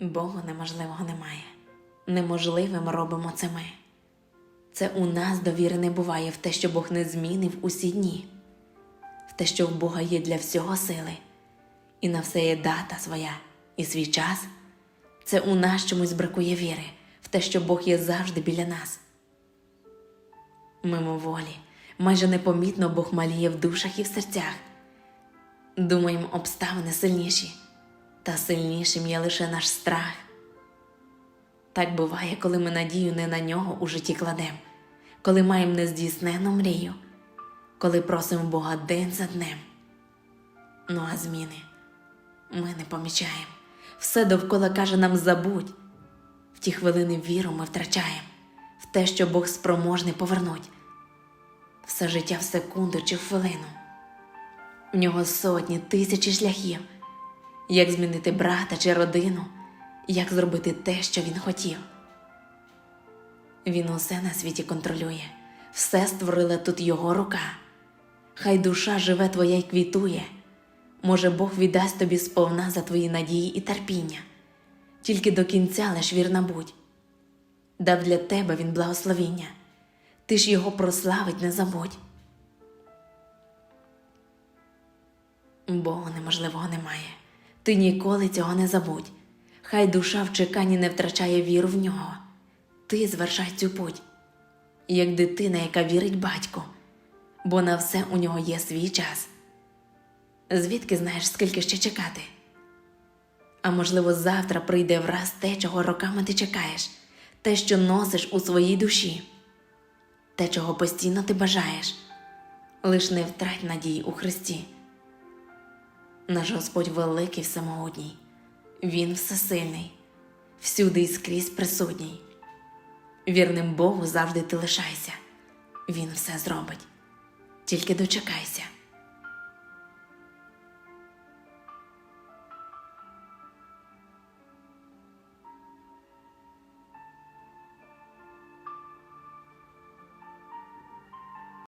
Богу неможливого немає. Неможливим робимо це ми. Це у нас довіри не буває в те, що Бог не змінив усі дні, в те, що в Бога є для всього сили, і на все є дата своя і свій час. Це у нас чомусь бракує віри, в те, що Бог є завжди біля нас. Мимоволі, майже непомітно Бог маліє в душах і в серцях. Думаємо, обставини сильніші, та сильнішим є лише наш страх. Так буває, коли ми надію не на нього у житті кладем, коли маємо нездійснену мрію, коли просимо Бога день за днем. Ну а зміни ми не помічаємо. Все довкола каже нам забудь. В ті хвилини віру ми втрачаємо в те, що Бог спроможний повернуть. Все життя в секунду чи в хвилину. В нього сотні, тисячі шляхів, як змінити брата чи родину, як зробити те, що він хотів. Він усе на світі контролює, все створила тут його рука. Хай душа живе твоя й квітує. Може, Бог віддасть тобі сповна за твої надії і терпіння, тільки до кінця лиш вірна будь. Дав для тебе він благословіння, ти ж його прославить не забудь. Богу неможливого немає. Ти ніколи цього не забудь. Хай душа в чеканні не втрачає віру в нього. Ти звершай цю путь, як дитина, яка вірить батьку, бо на все у нього є свій час. Звідки знаєш, скільки ще чекати? А можливо, завтра прийде враз те, чого роками ти чекаєш, те, що носиш у своїй душі, те, чого постійно ти бажаєш, лиш не втрать надії у Христі. Наш Господь великий всемогутній, Він всесильний, всюди і скрізь присутній. Вірним Богу завжди ти лишайся, Він все зробить. Тільки дочекайся.